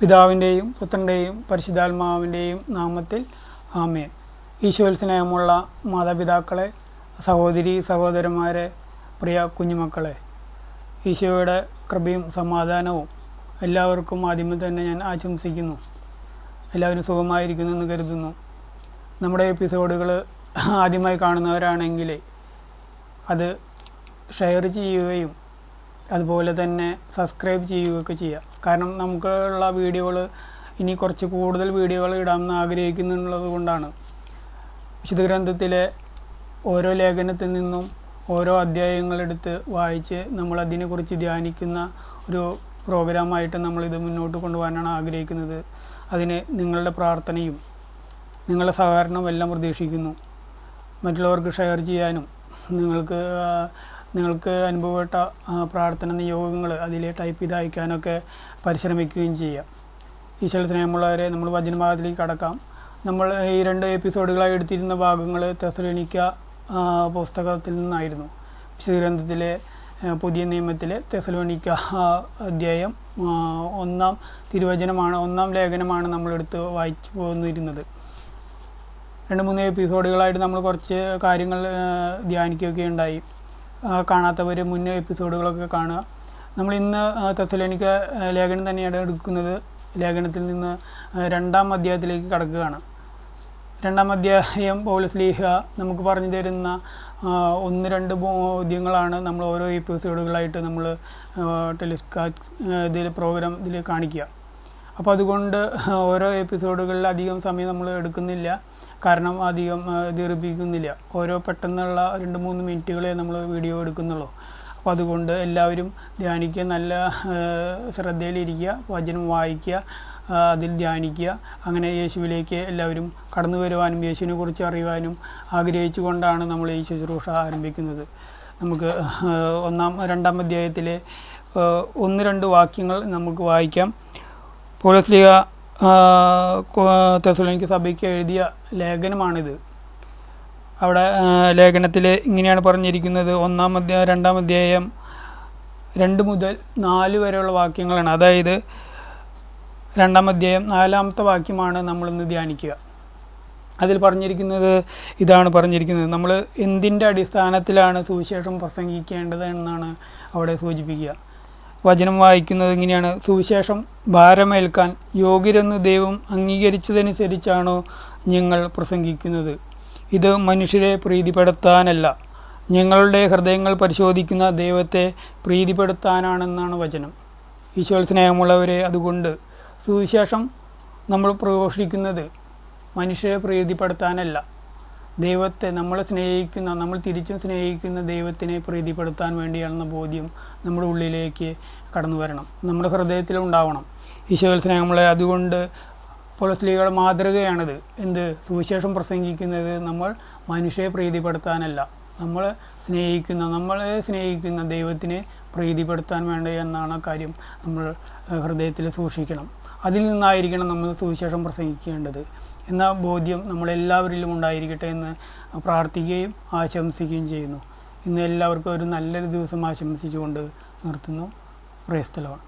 പിതാവിന്റെയും പുത്രന്റെയും പരിശുദ്ധാത്മാവിന്റെയും നാമത്തിൽ ആമേൻ. ഈശോയിൽ സ്നേഹമുള്ള മാതാപിതാക്കളെ സഹോദരി സഹോദരന്മാരെ പ്രിയ കുഞ്ഞുമക്കളെ ഈശോയുടെ കൃപയും സമാധാനവും എല്ലാവർക്കും ആദ്യമേ തന്നെ ഞാൻ ആശംസിക്കുന്നു. എല്ലാവരും സുഖമായിരിക്കുന്നു എന്ന് കരുതുന്നു. നമ്മുടെ എപ്പിസോഡുകൾ ആദ്യമായി കാണുന്നവരാണെങ്കിൽ അത് ഷെയർ ചെയ്യുകയും അതുപോലെ തന്നെ സബ്സ്ക്രൈബ് ചെയ്യുകയൊക്കെ ചെയ്യുക കാരണം നമുക്കുള്ള വീഡിയോകൾ ഇനി കുറച്ച് കൂടുതൽ വീഡിയോകൾ ഇടാമെന്ന് ആഗ്രഹിക്കുന്നുള്ളത് കൊണ്ടാണ്. വിശുദ്ധ ഗ്രന്ഥത്തിലെ ഓരോ ലേഖനത്തിൽ നിന്നും ഓരോ അധ്യായങ്ങളെടുത്ത് വായിച്ച് നമ്മൾ അതിനെക്കുറിച്ച് ധ്യാനിക്കുന്ന ഒരു പ്രോഗ്രാമായിട്ട് നമ്മളിത് മുന്നോട്ട് കൊണ്ടുപോകാനാണ് ആഗ്രഹിക്കുന്നത്. അതിന് നിങ്ങളുടെ പ്രാർത്ഥനയും നിങ്ങളുടെ സഹകരണവും എല്ലാം പ്രതീക്ഷിക്കുന്നു. മറ്റുള്ളവർക്ക് ഷെയർ ചെയ്യാനും നിങ്ങൾക്ക് നിങ്ങൾക്ക് അനുഭവപ്പെട്ട പ്രാർത്ഥന നിയോഗങ്ങൾ അതിൽ ടൈപ്പ് ചെയ്ത് അയക്കാനൊക്കെ പരിശ്രമിക്കുകയും ചെയ്യാം. ഈശ്വര സ്നേഹമുള്ളവരെ നമ്മൾ വചനഭാഗത്തിലേക്ക് കടക്കാം. നമ്മൾ ഈ രണ്ട് എപ്പിസോഡുകളായി എടുത്തിരുന്ന ഭാഗങ്ങൾ തെസലോനിക്ക പുസ്തകത്തിൽ നിന്നായിരുന്നു. വിശുദ്ധഗ്രന്ഥത്തിലെ പുതിയ നിയമത്തിലെ തെസലോണിക്ക അധ്യായം ഒന്നാം തിരുവചനമാണ് ഒന്നാം ലേഖനമാണ് നമ്മളെടുത്ത് വായിച്ചു പോന്നിരുന്നത്. രണ്ട് മൂന്ന് എപ്പിസോഡുകളായിട്ട് നമ്മൾ കുറച്ച് കാര്യങ്ങൾ ധ്യാനിക്കുകയൊക്കെ ഉണ്ടായി. കാണാത്തവർ മുന്നേ എപ്പിസോഡുകളൊക്കെ കാണുക. നമ്മൾ ഇന്ന് തെസലോനിക്ക ലേഖനം തന്നെയാണ് എടുക്കുന്നത്. ലേഖനത്തിൽ നിന്ന് രണ്ടാം അധ്യായത്തിലേക്ക് കടക്കുകയാണ്. രണ്ടാം അധ്യായം പൗലസ്ലീഹ നമുക്ക് പറഞ്ഞു തരുന്ന ഒന്ന് രണ്ട് ബോധ്യങ്ങളാണ് നമ്മൾ ഓരോ എപ്പിസോഡുകളായിട്ട് നമ്മൾ ടെലിസ്കാ ഇതിൽ പ്രോഗ്രാം ഇതിൽ കാണിക്കുക. അപ്പോൾ അതുകൊണ്ട് ഓരോ എപ്പിസോഡുകളിൽ അധികം സമയം നമ്മൾ എടുക്കുന്നില്ല. കാരണം അധികം ദീർഘിപ്പിക്കുന്നില്ല. ഓരോ പെട്ടെന്നുള്ള രണ്ട് മൂന്ന് മിനിറ്റുകളെ നമ്മൾ വീഡിയോ എടുക്കുന്നുള്ളൂ. അപ്പോൾ അതുകൊണ്ട് എല്ലാവരും ധ്യാനിക്കുക നല്ല ശ്രദ്ധയിലിരിക്കുക വചനം വായിക്കുക അതിൽ ധ്യാനിക്കുക. അങ്ങനെ യേശുവിലേക്ക് എല്ലാവരും കടന്നു വരുവാനും യേശുവിനെ കുറിച്ച് അറിയുവാനും ആഗ്രഹിച്ചുകൊണ്ടാണ് നമ്മൾ ഈ ശുശ്രൂഷ ആരംഭിക്കുന്നത്. നമുക്ക് ഒന്നാം രണ്ടാം അധ്യായത്തിലെ ഒന്ന് രണ്ട് വാക്യങ്ങൾ നമുക്ക് വായിക്കാം. പൗലോസ്ലിഹ തെസലോനിക്ക് സഭയ്ക്ക് എഴുതിയ ലേഖനമാണിത്. അവിടെ ലേഖനത്തിൽ ഇങ്ങനെയാണ് പറഞ്ഞിരിക്കുന്നത്. ഒന്നാം അധ്യായം രണ്ടാം അധ്യായം രണ്ട് മുതൽ നാല് വരെയുള്ള വാക്യങ്ങളാണ്. അതായത് രണ്ടാം അധ്യായം നാലാമത്തെ വാക്യമാണ് നമ്മളിന്ന് ധ്യാനിക്കുക. അതിൽ പറഞ്ഞിരിക്കുന്നത് ഇതാണ് പറഞ്ഞിരിക്കുന്നത്. നമ്മൾ എന്തിന്റെ അടിസ്ഥാനത്തിലാണ് സുവിശേഷം പ്രസംഗിക്കേണ്ടത് എന്നാണ് അവിടെ സൂചിപ്പിക്കുക. വചനം വായിക്കുന്നത് ഇങ്ങനെയാണ്. സുവിശേഷം ഭാരമേൽക്കാൻ യോഗ്യരെന്ന് ദൈവം അംഗീകരിച്ചതനുസരിച്ചാണോ ഞങ്ങൾ പ്രസംഗിക്കുന്നത്. ഇത് മനുഷ്യരെ പ്രീതിപ്പെടുത്താനല്ല. ഞങ്ങളുടെ ഹൃദയങ്ങൾ പരിശോധിക്കുന്ന ദൈവത്തെ പ്രീതിപ്പെടുത്താനാണെന്നാണ് വചനം. ഈശോൽ സ്നേഹമുള്ളവരെ അതുകൊണ്ട് സുവിശേഷം നമ്മൾ പ്രഘോഷിക്കുന്നത് മനുഷ്യരെ പ്രീതിപ്പെടുത്താനല്ല. ദൈവത്തെ നമ്മളെ സ്നേഹിക്കുന്ന നമ്മൾ തിരിച്ചും സ്നേഹിക്കുന്ന ദൈവത്തിനെ പ്രീതിപ്പെടുത്താൻ വേണ്ടിയാണെന്ന ബോധ്യം നമ്മുടെ ഉള്ളിലേക്ക് കടന്നു വരണം. നമ്മുടെ ഹൃദയത്തിൽ ഉണ്ടാവണം. ഈശോയിൽ സ്നേഹമുള്ള അതുകൊണ്ട് പൊളസ്ലികളുടെ മാതൃകയാണിത്. എന്ത്? സുവിശേഷം പ്രസംഗിക്കുന്നത് നമ്മൾ മനുഷ്യരെ പ്രീതിപ്പെടുത്താനല്ല. നമ്മൾ സ്നേഹിക്കുന്ന നമ്മളെ സ്നേഹിക്കുന്ന ദൈവത്തിനെ പ്രീതിപ്പെടുത്താൻ വേണ്ട എന്നാണ് കാര്യം നമ്മൾ ഹൃദയത്തിൽ സൂക്ഷിക്കണം. അതിൽ നിന്നായിരിക്കണം നമ്മൾ സുവിശേഷം പ്രസംഗിക്കേണ്ടത്. എന്ന ബോധ്യം നമ്മളെല്ലാവരിലും ഉണ്ടായിരിക്കട്ടെ എന്ന് പ്രാർത്ഥിക്കുകയും ആശംസിക്കുകയും ചെയ്യുന്നു. ഇന്ന് എല്ലാവർക്കും ഒരു നല്ലൊരു ദിവസം ആശംസിച്ചുകൊണ്ട് നിർത്തുന്നു. പ്രേസ്തലമാണ്